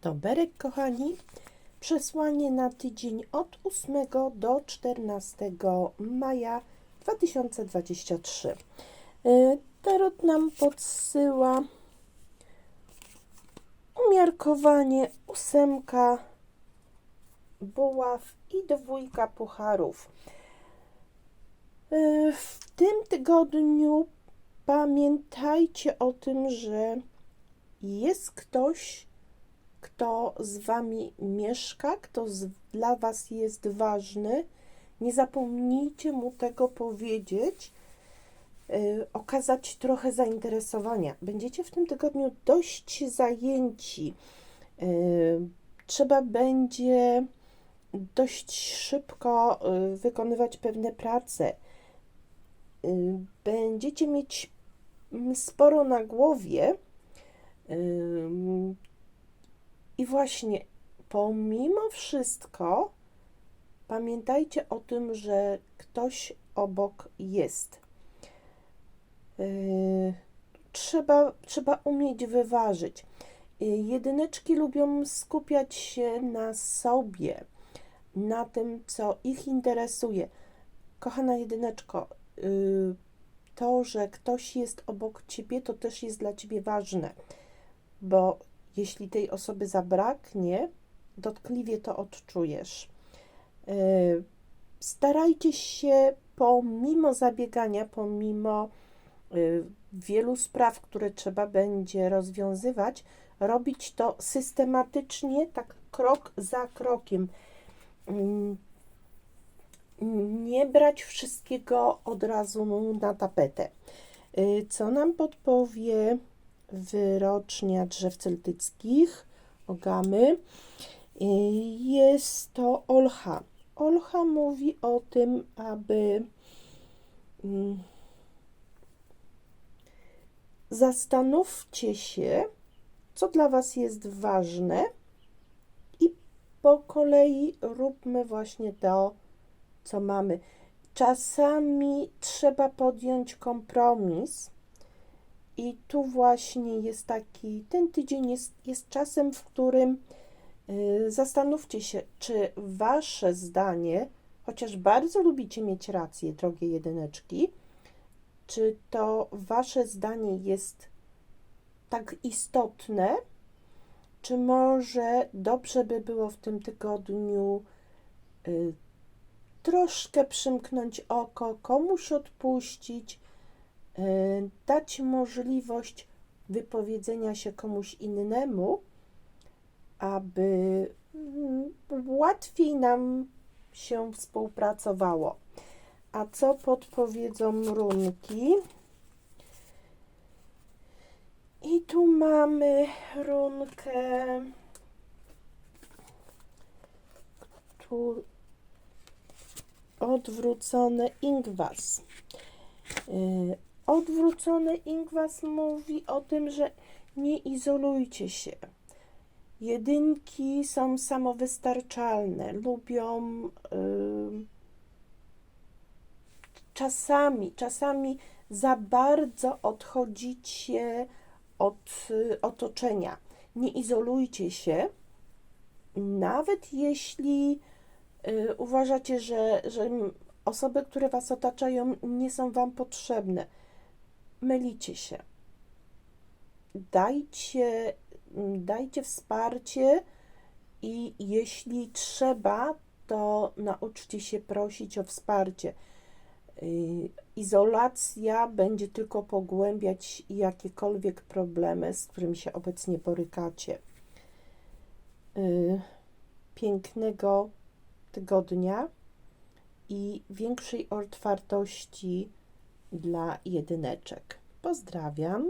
Toberek, kochani. Przesłanie na tydzień od 8 do 14 maja 2023. Y, Tarot nam podsyła umiarkowanie ósemka buław i dwójka pucharów. Y, W tym tygodniu pamiętajcie o tym, że jest ktoś, kto z wami mieszka, kto z, dla was jest ważny. Nie zapomnijcie mu tego powiedzieć, y, okazać trochę zainteresowania. Będziecie w tym tygodniu dość zajęci. Y, trzeba będzie dość szybko y, wykonywać pewne prace. Y, będziecie mieć mm, sporo na głowie. I właśnie, pomimo wszystko, pamiętajcie o tym, że ktoś obok jest. Yy, Trzeba, trzeba umieć wyważyć. Yy, Jedyneczki lubią skupiać się na sobie, na tym, co ich interesuje. Kochana jedyneczko, yy, to, że ktoś jest obok ciebie, to też jest dla ciebie ważne, bo jeśli tej osoby zabraknie, dotkliwie to odczujesz. Yy, Starajcie się pomimo zabiegania, pomimo yy, wielu spraw, które trzeba będzie rozwiązywać, robić to systematycznie, tak krok za krokiem. Mm, Nie brać wszystkiego od razu na tapetę. Y, Co nam podpowie wyrocznia drzew celtyckich, ogamy? Jest to Olcha. Olcha mówi o tym, aby mm, zastanówcie się, co dla Was jest ważne i po kolei róbmy właśnie to, co mamy. Czasami trzeba podjąć kompromis i tu właśnie jest taki, ten tydzień jest, jest czasem, w którym y, zastanówcie się, czy Wasze zdanie, chociaż bardzo lubicie mieć rację, drogie jedyneczki, czy to Wasze zdanie jest tak istotne, czy może dobrze by było w tym tygodniu y, troszkę przymknąć oko, komuś odpuścić, y, dać możliwość wypowiedzenia się komuś innemu, aby mm, łatwiej nam się współpracowało. A co podpowiedzą runki? I tu mamy runkę, tu odwrócone ingwas. Yy, Odwrócony ingwas mówi o tym, że nie izolujcie się. Jedynki są samowystarczalne, lubią yy, czasami, czasami za bardzo odchodzicie od y, otoczenia. Nie izolujcie się, nawet jeśli y, uważacie, że, że osoby, które Was otaczają, nie są Wam potrzebne. Mylicie się. Dajcie, m, dajcie wsparcie i jeśli trzeba, to nauczcie się prosić o wsparcie. Y, Izolacja będzie tylko pogłębiać jakiekolwiek problemy, z którymi się obecnie borykacie. Y, Pięknego tygodnia i większej otwartości dla jedyneczek. Pozdrawiam.